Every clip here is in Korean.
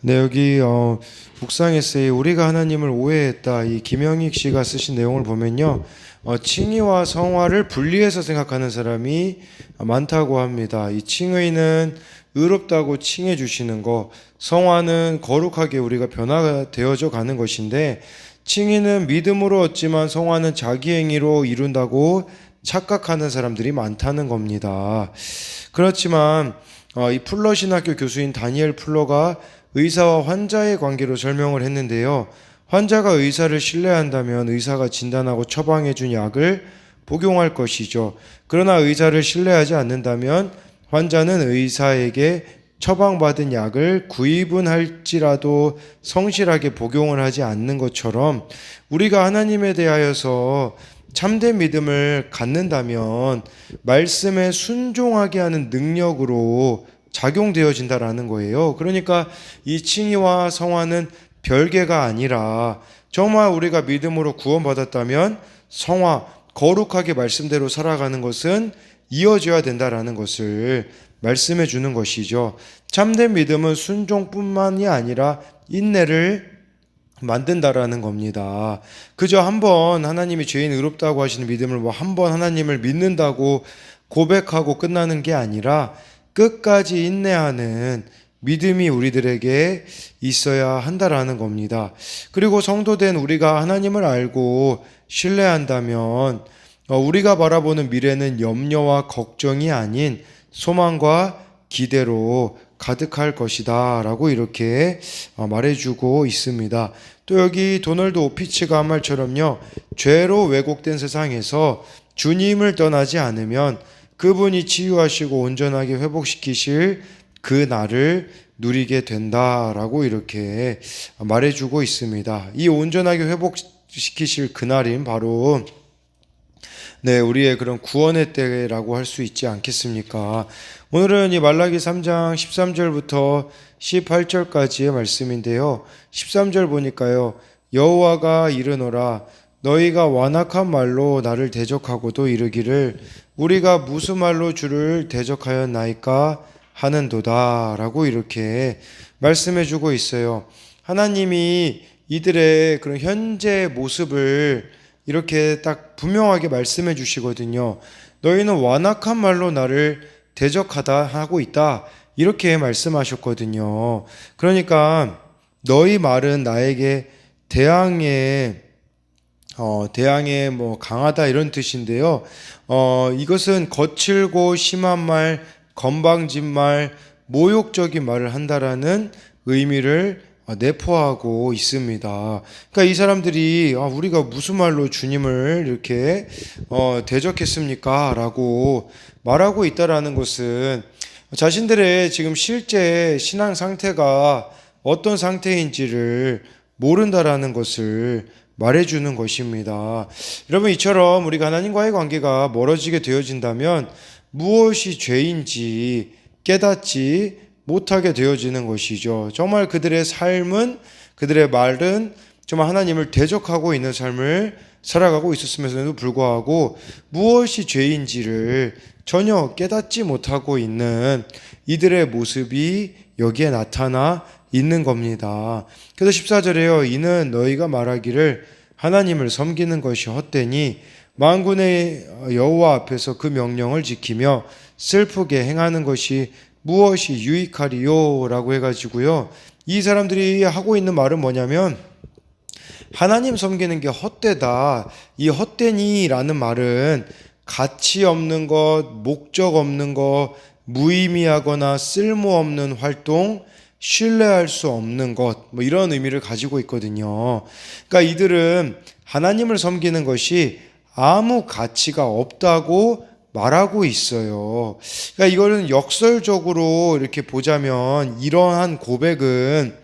네, 여기 어, 묵상 에세이 우리가 하나님을 오해했다. 이 김영익 씨가 쓰신 내용을 보면요. 어, 칭의와 성화를 분리해서 생각하는 사람이 많다고 합니다. 이 칭의는 의롭다고 칭해 주시는 거, 성화는 거룩하게 우리가 변화되어져 가는 것인데 칭의는 믿음으로 얻지만 성화는 자기 행위로 이룬다고 착각하는 사람들이 많다는 겁니다. 그렇지만 어, 이 풀러 신학교 교수인 다니엘 풀러가 의사와 환자의 관계로 설명을 했는데요. 환자가 의사를 신뢰한다면 의사가 진단하고 처방해 준 약을 복용할 것이죠. 그러나 의사를 신뢰하지 않는다면 환자는 의사에게 처방받은 약을 구입은 할지라도 성실하게 복용을 하지 않는 것처럼 우리가 하나님에 대하여서 참된 믿음을 갖는다면 말씀에 순종하게 하는 능력으로 작용되어진다라는 거예요. 그러니까 이 칭의와 성화는 별개가 아니라 정말 우리가 믿음으로 구원받았다면 성화 거룩하게 말씀대로 살아가는 것은 이어져야 된다라는 것을 말씀해 주는 것이죠. 참된 믿음은 순종뿐만이 아니라 인내를 만든다라는 겁니다. 그저 한 번 하나님이 죄인 의롭다고 하시는 믿음을 뭐 한 번 하나님을 믿는다고 고백하고 끝나는 게 아니라 끝까지 인내하는 믿음이 우리들에게 있어야 한다라는 겁니다. 그리고 성도된 우리가 하나님을 알고 신뢰한다면 어, 우리가 바라보는 미래는 염려와 걱정이 아닌 소망과 기대로 가득할 것이다 라고 이렇게 어, 말해주고 있습니다. 또 여기 도널드 오피츠가 한 말처럼요. 죄로 왜곡된 세상에서 주님을 떠나지 않으면 그분이 치유하시고 온전하게 회복시키실 그 날을 누리게 된다라고 이렇게 말해주고 있습니다. 이 온전하게 회복시키실 그날인 바로 네, 우리의 그런 구원의 때라고 할 수 있지 않겠습니까? 오늘은 이 말라기 3장 13절부터 18절까지의 말씀인데요. 13절 보니까요. 여호와가 이르노라 너희가 완악한 말로 나를 대적하고도 이르기를 우리가 무슨 말로 주를 대적하였나이까 하는도다라고 이렇게 말씀해 주고 있어요. 하나님이 이들의 그런 현재 모습을 이렇게 딱 분명하게 말씀해 주시거든요. 너희는 완악한 말로 나를 대적하다 하고 있다. 이렇게 말씀하셨거든요. 그러니까 너희 말은 나에게 대항해 어, 대항해 뭐 강하다 이런 뜻인데요. 어, 이것은 거칠고 심한 말, 건방진 말, 모욕적인 말을 한다라는 의미를 어, 내포하고 있습니다. 그러니까 이 사람들이 아, 우리가 무슨 말로 주님을 이렇게 어, 대적했습니까? 라고 말하고 있다라는 것은 자신들의 지금 실제 신앙 상태가 어떤 상태인지를 모른다라는 것을 말해주는 것입니다. 여러분 이처럼 우리가 하나님과의 관계가 멀어지게 되어진다면 무엇이 죄인지 깨닫지 못하게 되어지는 것이죠. 정말 그들의 삶은 그들의 말은 정말 하나님을 대적하고 있는 삶을 살아가고 있었음에도 불구하고 무엇이 죄인지를 전혀 깨닫지 못하고 있는 이들의 모습이 여기에 나타나 있는 겁니다. 그래서 14절에요. 이는 너희가 말하기를 하나님을 섬기는 것이 헛되니 만군의 여호와 앞에서 그 명령을 지키며 슬프게 행하는 것이 무엇이 유익하리요라고 해 가지고요. 이 사람들이 하고 있는 말은 뭐냐면 하나님 섬기는 게 헛되다. 이 헛되니라는 말은 가치 없는 것, 목적 없는 것, 무의미하거나 쓸모없는 활동, 신뢰할 수 없는 것, 뭐 이런 의미를 가지고 있거든요. 그러니까 이들은 하나님을 섬기는 것이 아무 가치가 없다고 말하고 있어요. 그러니까 이거는 역설적으로 이렇게 보자면 이러한 고백은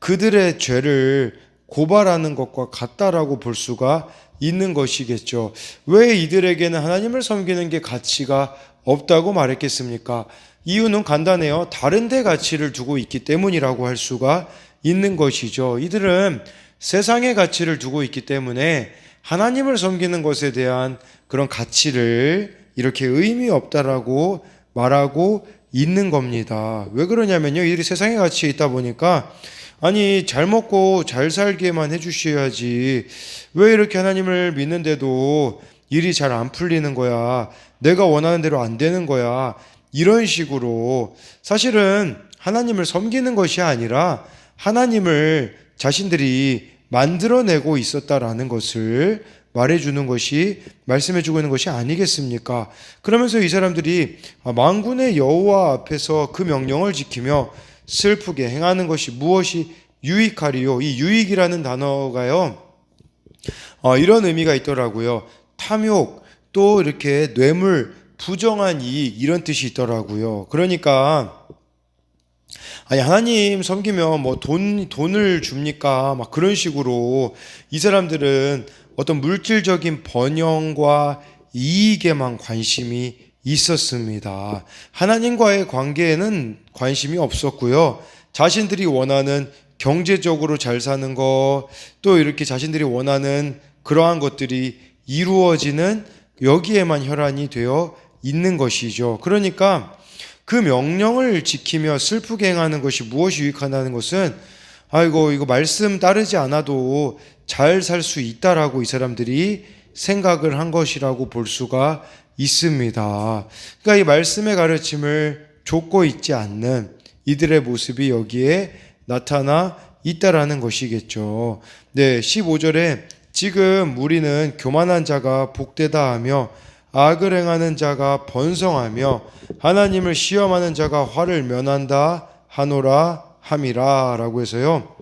그들의 죄를 고발하는 것과 같다라고 볼 수가 있는 것이겠죠. 왜 이들에게는 하나님을 섬기는 게 가치가 없다고 말했겠습니까? 이유는 간단해요. 다른 데 가치를 두고 있기 때문이라고 할 수가 있는 것이죠. 이들은 세상의 가치를 두고 있기 때문에 하나님을 섬기는 것에 대한 그런 가치를 이렇게 의미 없다라고 말하고 있는 겁니다. 왜 그러냐면요. 이들이 세상에 같이 있다 보니까 아니 잘 먹고 잘 살게만 해주셔야지 왜 이렇게 하나님을 믿는데도 일이 잘 안 풀리는 거야 내가 원하는 대로 안 되는 거야 이런 식으로 사실은 하나님을 섬기는 것이 아니라 하나님을 자신들이 만들어내고 있었다라는 것을 말해주는 것이 말씀해주고 있는 것이 아니겠습니까? 그러면서 이 사람들이 망군의 여호와 앞에서 그 명령을 지키며 슬프게 행하는 것이 무엇이 유익하리요? 이 유익이라는 단어가요. 어, 이런 의미가 있더라고요. 탐욕 또 이렇게 뇌물 부정한 이익 이런 뜻이 있더라고요. 그러니까 아니 하나님 섬기면 뭐 돈 돈을 줍니까? 막 그런 식으로 이 사람들은 어떤 물질적인 번영과 이익에만 관심이 있었습니다. 하나님과의 관계에는 관심이 없었고요. 자신들이 원하는 경제적으로 잘 사는 것, 또 이렇게 자신들이 원하는 그러한 것들이 이루어지는 여기에만 혈안이 되어 있는 것이죠. 그러니까 그 명령을 지키며 슬프게 행하는 것이 무엇이 유익하다는 것은 아이고 이거 말씀 따르지 않아도 잘 살 수 있다라고 이 사람들이 생각을 한 것이라고 볼 수가 있습니다. 그러니까 이 말씀의 가르침을 좇고 있지 않는 이들의 모습이 여기에 나타나 있다라는 것이겠죠. 네, 15절에 지금 우리는 교만한 자가 복되다 하며 악을 행하는 자가 번성하며 하나님을 시험하는 자가 화를 면한다 하노라 함이라 라고 해서요.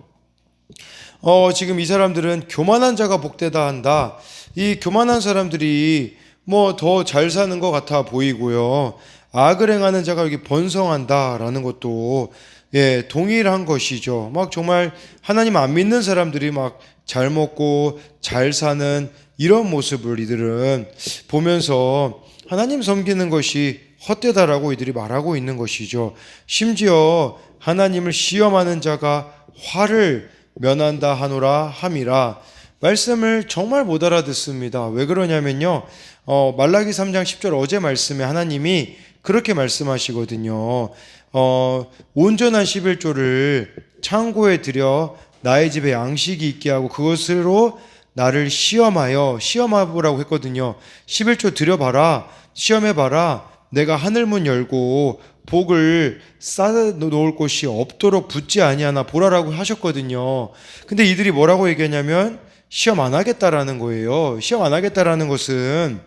어, 지금 이 사람들은 교만한 자가 복되다 한다. 이 교만한 사람들이 뭐 더 잘 사는 것 같아 보이고요. 악을 행하는 자가 여기 번성한다라는 것도 예, 동일한 것이죠. 막 정말 하나님 안 믿는 사람들이 막 잘 먹고 잘 사는 이런 모습을 이들은 보면서 하나님 섬기는 것이 헛되다라고 이들이 말하고 있는 것이죠. 심지어 하나님을 시험하는 자가 화를 면한다 하노라 함이라 말씀을 정말 못 알아듣습니다. 왜 그러냐면요. 어, 말라기 3장 10절 어제 말씀에 하나님이 그렇게 말씀하시거든요. 어, 온전한 11조를 창고에 들여 나의 집에 양식이 있게 하고 그것으로 나를 시험하여 시험해보라고 했거든요. 11조 들여봐라. 시험해봐라. 내가 하늘문 열고 복을 쌓아 놓을 곳이 없도록 붙지 아니하나 보라라고 하셨거든요. 근데 이들이 뭐라고 얘기하냐면 시험 안 하겠다라는 거예요. 시험 안 하겠다라는 것은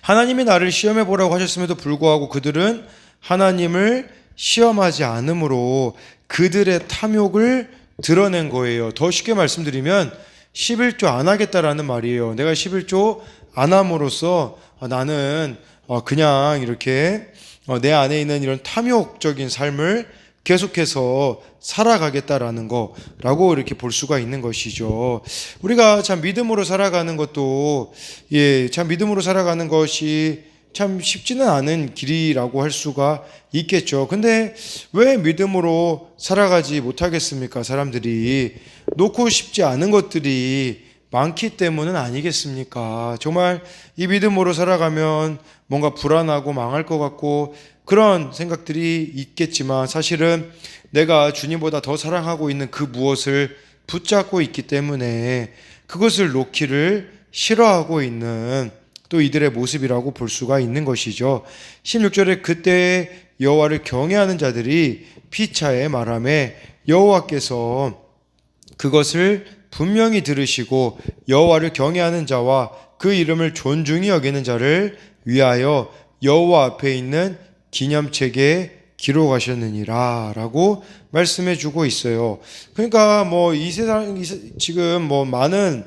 하나님이 나를 시험해 보라고 하셨음에도 불구하고 그들은 하나님을 시험하지 않으므로 그들의 탐욕을 드러낸 거예요. 더 쉽게 말씀드리면 11조 안 하겠다라는 말이에요. 내가 11조 안 함으로써 나는 어, 그냥 이렇게 어, 내 안에 있는 이런 탐욕적인 삶을 계속해서 살아가겠다라는 거라고 이렇게 볼 수가 있는 것이죠. 우리가 참 믿음으로 살아가는 것도 예, 참 믿음으로 살아가는 것이 참 쉽지는 않은 길이라고 할 수가 있겠죠. 근데 왜 믿음으로 살아가지 못하겠습니까? 사람들이 놓고 싶지 않은 것들이 많기 때문은 아니겠습니까? 정말 이 믿음으로 살아가면 뭔가 불안하고 망할 것 같고 그런 생각들이 있겠지만 사실은 내가 주님보다 더 사랑하고 있는 그 무엇을 붙잡고 있기 때문에 그것을 놓기를 싫어하고 있는 또 이들의 모습이라고 볼 수가 있는 것이죠. 16절에 그때 여호와를 경외하는 자들이 피차에 말함에 여호와께서 그것을 분명히 들으시고 여호와를 경외하는 자와 그 이름을 존중히 여기는 자를 위하여 여호와 앞에 있는 기념책에 기록하셨느니라라고 말씀해 주고 있어요. 그러니까 뭐 이 세상 지금 뭐 많은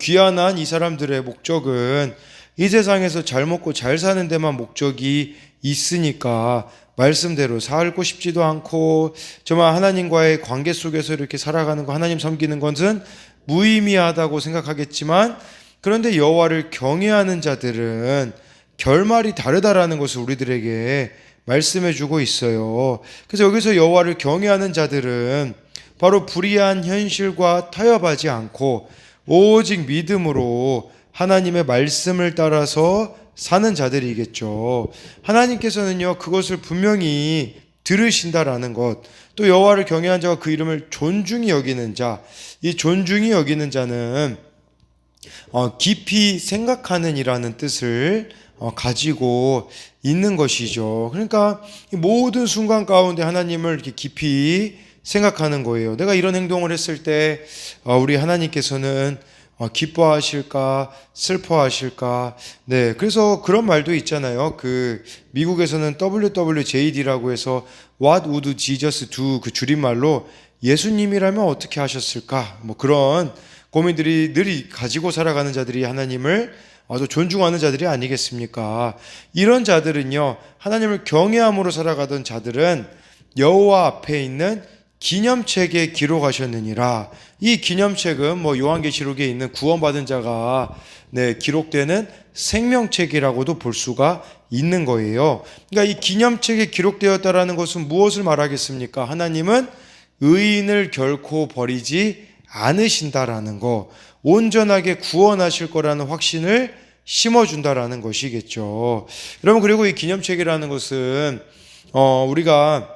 귀한한 이 사람들의 목적은 이 세상에서 잘 먹고 잘 사는 데만 목적이 있으니까 말씀대로 살고 싶지도 않고 정말 하나님과의 관계 속에서 이렇게 살아가는 거 하나님 섬기는 것은 무의미하다고 생각하겠지만 그런데 여호와를 경외하는 자들은 결말이 다르다라는 것을 우리들에게 말씀해 주고 있어요. 그래서 여기서 여호와를 경외하는 자들은 바로 불의한 현실과 타협하지 않고 오직 믿음으로 하나님의 말씀을 따라서 사는 자들이겠죠. 하나님께서는요 그것을 분명히 들으신다라는 것, 또 여호와를 경외한 자와 그 이름을 존중히 여기는 자, 이 존중히 여기는 자는 어, 깊이 생각하는이라는 뜻을 어, 가지고 있는 것이죠. 그러니까 이 모든 순간 가운데 하나님을 이렇게 깊이 생각하는 거예요. 내가 이런 행동을 했을 때 어, 우리 하나님께서는 어, 기뻐하실까 슬퍼하실까. 네 그래서 그런 말도 있잖아요. 그 미국에서는 WWJD라고 해서 What would Jesus do? 그 줄임말로 예수님이라면 어떻게 하셨을까? 뭐 그런 고민들이 늘 가지고 살아가는 자들이 하나님을 아주 존중하는 자들이 아니겠습니까? 이런 자들은요 하나님을 경외함으로 살아가던 자들은 여호와 앞에 있는 기념책에 기록하셨느니라. 이 기념책은 뭐 요한계시록에 있는 구원받은 자가 네, 기록되는 생명책이라고도 볼 수가 있는 거예요. 그러니까 이 기념책에 기록되었다라는 것은 무엇을 말하겠습니까? 하나님은 의인을 결코 버리지 않으신다라는 거, 온전하게 구원하실 거라는 확신을 심어준다라는 것이겠죠. 여러분 그리고 이 기념책이라는 것은 어, 우리가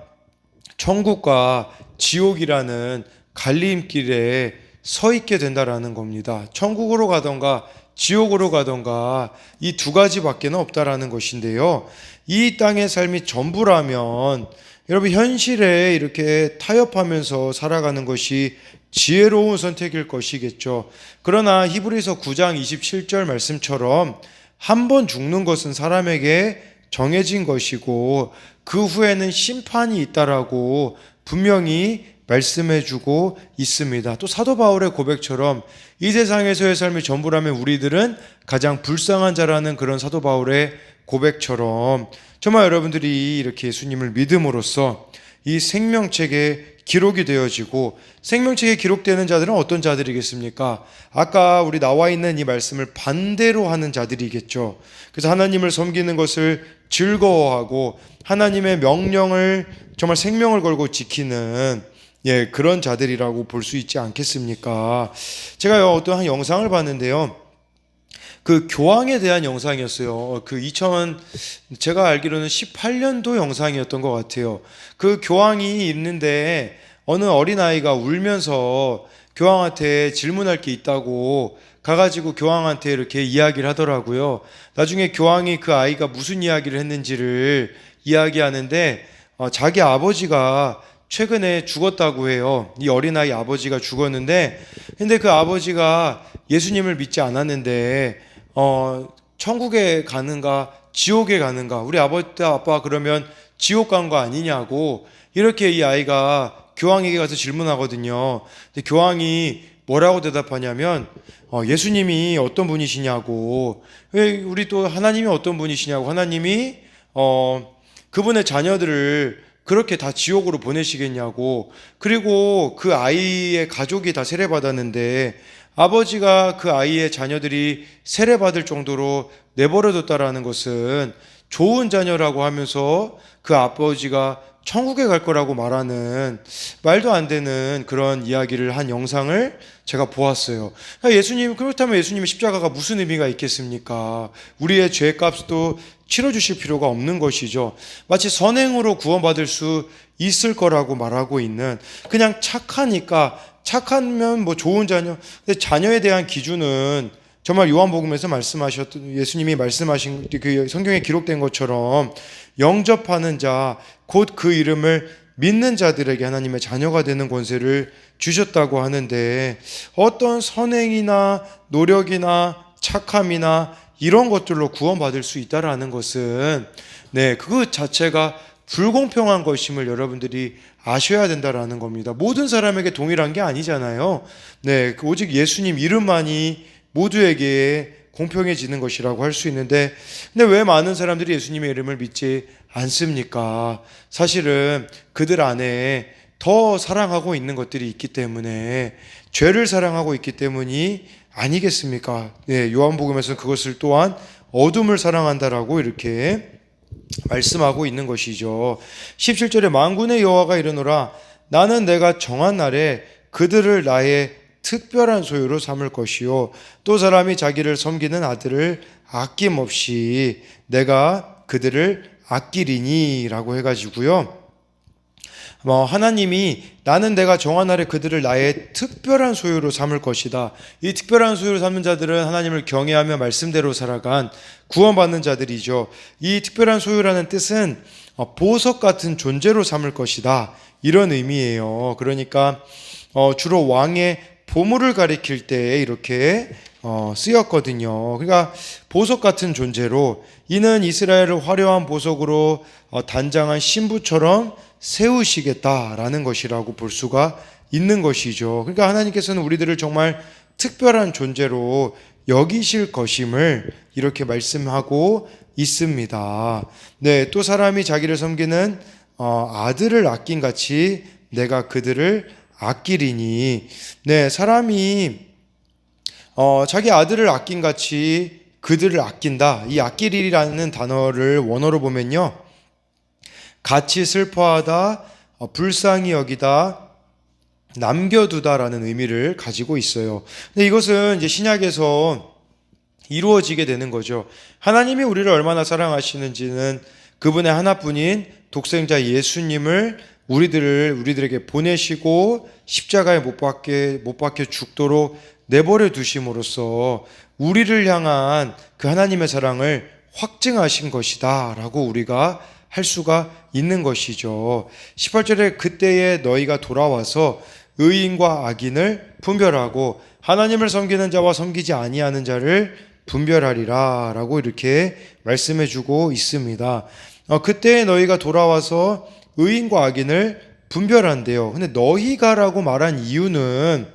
천국과 지옥이라는 갈림길에 서 있게 된다라는 겁니다. 천국으로 가던가 지옥으로 가던가 이 두 가지밖에는 없다라는 것인데요. 이 땅의 삶이 전부라면 여러분 현실에 이렇게 타협하면서 살아가는 것이 지혜로운 선택일 것이겠죠. 그러나 히브리서 9장 27절 말씀처럼 한 번 죽는 것은 사람에게 정해진 것이고 그 후에는 심판이 있다라고 분명히 말씀해 주고 있습니다. 또 사도 바울의 고백처럼 이 세상에서의 삶이 전부라면 우리들은 가장 불쌍한 자라는 그런 사도 바울의 고백처럼 정말 여러분들이 이렇게 예수님을 믿음으로써 이 생명책에 기록이 되어지고 생명책에 기록되는 자들은 어떤 자들이겠습니까? 아까 우리 나와 있는 이 말씀을 반대로 하는 자들이겠죠. 그래서 하나님을 섬기는 것을 즐거워하고 하나님의 명령을 정말 생명을 걸고 지키는 예, 그런 자들이라고 볼 수 있지 않겠습니까? 제가 어떤 한 영상을 봤는데요. 그 교황에 대한 영상이었어요. 그 2000, 제가 알기로는 18년도 영상이었던 것 같아요. 그 교황이 있는데 어느 어린아이가 울면서 교황한테 질문할 게 있다고 가가지고 교황한테 이렇게 이야기를 하더라고요. 나중에 교황이 그 아이가 무슨 이야기를 했는지를 이야기하는데 어, 자기 아버지가 최근에 죽었다고 해요. 이 어린아이 아버지가 죽었는데, 근데 그 아버지가 예수님을 믿지 않았는데, 어, 천국에 가는가, 지옥에 가는가, 우리 아버지 아빠 그러면 지옥 간 거 아니냐고, 이렇게 이 아이가 교황에게 가서 질문하거든요. 근데 교황이 뭐라고 대답하냐면, 어, 예수님이 어떤 분이시냐고, 왜 우리 또 하나님이 어떤 분이시냐고, 하나님이, 어, 그분의 자녀들을 그렇게 다 지옥으로 보내시겠냐고. 그리고 그 아이의 가족이 다 세례받았는데 아버지가 그 아이의 자녀들이 세례받을 정도로 내버려뒀다라는 것은 좋은 자녀라고 하면서 그 아버지가 천국에 갈 거라고 말하는 말도 안 되는 그런 이야기를 한 영상을 제가 보았어요. 그러니까 예수님, 그렇다면 예수님의 십자가가 무슨 의미가 있겠습니까? 우리의 죄 값도 치러주실 필요가 없는 것이죠. 마치 선행으로 구원받을 수 있을 거라고 말하고 있는 그냥 착하니까 착하면 뭐 좋은 자녀. 근데 자녀에 대한 기준은 정말 요한복음에서 말씀하셨던 예수님이 말씀하신 그 성경에 기록된 것처럼 영접하는 자, 곧 그 이름을 믿는 자들에게 하나님의 자녀가 되는 권세를 주셨다고 하는데 어떤 선행이나 노력이나 착함이나 이런 것들로 구원받을 수 있다라는 것은 네, 그 자체가 불공평한 것임을 여러분들이 아셔야 된다라는 겁니다. 모든 사람에게 동일한 게 아니잖아요. 네, 그 오직 예수님 이름만이 모두에게 공평해지는 것이라고 할 수 있는데, 근데 왜 많은 사람들이 예수님의 이름을 믿지 않습니까? 사실은 그들 안에 더 사랑하고 있는 것들이 있기 때문에 죄를 사랑하고 있기 때문이 아니겠습니까? 네, 요한복음에서 그것을 또한 어둠을 사랑한다라고 이렇게 말씀하고 있는 것이죠. 17절에 만군의 여호와가 이르노라 나는 내가 정한 날에 그들을 나의 특별한 소유로 삼을 것이요 또 사람이 자기를 섬기는 아들을 아낌없이 내가 그들을 아끼리니라고 해가지고요. 뭐 하나님이 나는 내가 정한 날에 그들을 나의 특별한 소유로 삼을 것이다. 이 특별한 소유로 삼는 자들은 하나님을 경외하며 말씀대로 살아간 구원받는 자들이죠. 이 특별한 소유라는 뜻은 어, 보석 같은 존재로 삼을 것이다. 이런 의미예요. 그러니까 어, 주로 왕의 보물을 가리킬 때 이렇게 어, 쓰였거든요. 그러니까 보석 같은 존재로 이는 이스라엘을 화려한 보석으로 어, 단장한 신부처럼 세우시겠다라는 것이라고 볼 수가 있는 것이죠. 그러니까 하나님께서는 우리들을 정말 특별한 존재로 여기실 것임을 이렇게 말씀하고 있습니다. 네, 또 사람이 자기를 섬기는 어, 아들을 아낀 같이 내가 그들을 아끼리니. 네, 사람이 어, 자기 아들을 아낀 같이 그들을 아낀다. 이 아끼리라는 단어를 원어로 보면요. 같이 슬퍼하다, 어, 불쌍히 여기다, 남겨두다라는 의미를 가지고 있어요. 근데 이것은 이제 신약에서 이루어지게 되는 거죠. 하나님이 우리를 얼마나 사랑하시는지는 그분의 하나뿐인 독생자 예수님을 우리들을 우리들에게 보내시고 십자가에 못 박게 못 박혀 죽도록 내버려 두심으로써 우리를 향한 그 하나님의 사랑을 확증하신 것이다라고 우리가 할 수가 있는 것이죠. 18절에 그때에 너희가 돌아와서 의인과 악인을 분별하고 하나님을 섬기는 자와 섬기지 아니하는 자를 분별하리라라고 이렇게 말씀해 주고 있습니다. 어, 그때 너희가 돌아와서 의인과 악인을 분별한대요. 근데 너희가라고 말한 이유는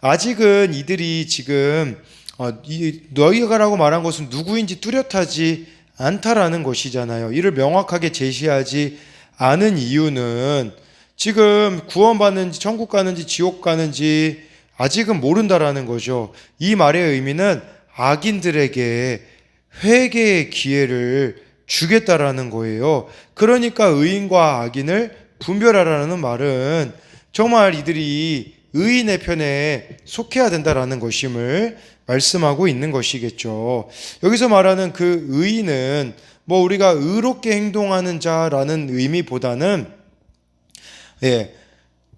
아직은 이들이 지금 어, 이 너희가라고 말한 것은 누구인지 뚜렷하지 않다라는 것이잖아요. 이를 명확하게 제시하지 않은 이유는 지금 구원받는지 천국 가는지 지옥 가는지 아직은 모른다라는 거죠. 이 말의 의미는 악인들에게 회개의 기회를 주겠다라는 거예요. 그러니까 의인과 악인을 분별하라는 말은 정말 이들이 의인의 편에 속해야 된다라는 것임을 말씀하고 있는 것이겠죠. 여기서 말하는 그 의인은 뭐 우리가 의롭게 행동하는 자라는 의미보다는 예,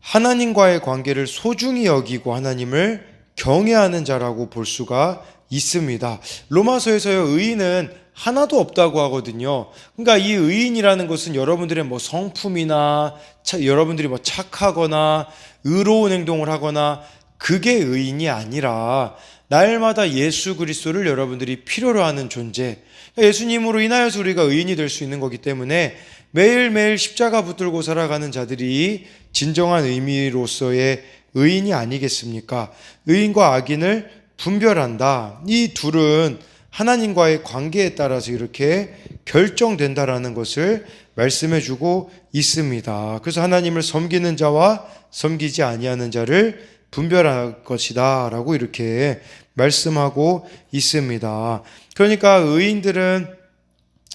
하나님과의 관계를 소중히 여기고 하나님을 경외하는 자라고 볼 수가 있습니다. 로마서에서요, 의인은 하나도 없다고 하거든요. 그러니까 이 의인이라는 것은 여러분들의 뭐 성품이나 차, 여러분들이 뭐 착하거나 의로운 행동을 하거나 그게 의인이 아니라 날마다 예수 그리스도를 여러분들이 필요로 하는 존재. 예수님으로 인하여서 우리가 의인이 될 수 있는 거기 때문에 매일매일 십자가 붙들고 살아가는 자들이 진정한 의미로서의 의인이 아니겠습니까? 의인과 악인을 분별한다. 이 둘은 하나님과의 관계에 따라서 이렇게 결정된다라는 것을 말씀해 주고 있습니다. 그래서 하나님을 섬기는 자와 섬기지 아니하는 자를 분별할 것이다라고 이렇게 말씀하고 있습니다. 그러니까 의인들은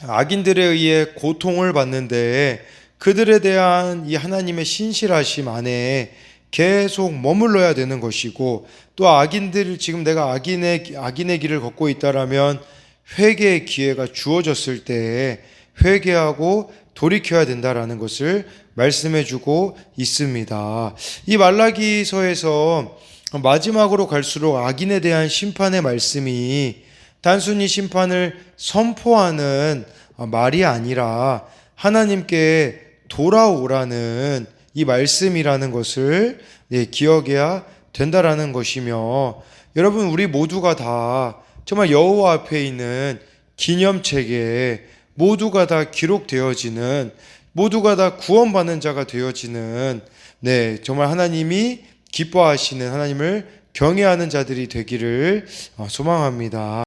악인들에 의해 고통을 받는데 그들에 대한 이 하나님의 신실하심 안에 계속 머물러야 되는 것이고 또 악인들 지금 내가 악인의 악인의 길을 걷고 있다라면 회개의 기회가 주어졌을 때 회개하고 돌이켜야 된다라는 것을 말씀해 주고 있습니다. 이 말라기서에서 마지막으로 갈수록 악인에 대한 심판의 말씀이 단순히 심판을 선포하는 말이 아니라 하나님께 돌아오라는 이 말씀이라는 것을 예, 기억해야 된다라는 것이며 여러분 우리 모두가 다 정말 여호와 앞에 있는 기념책에 모두가 다 기록되어지는 모두가 다 구원받는 자가 되어지는 네 정말 하나님이 기뻐하시는 하나님을 경외하는 자들이 되기를 어, 소망합니다.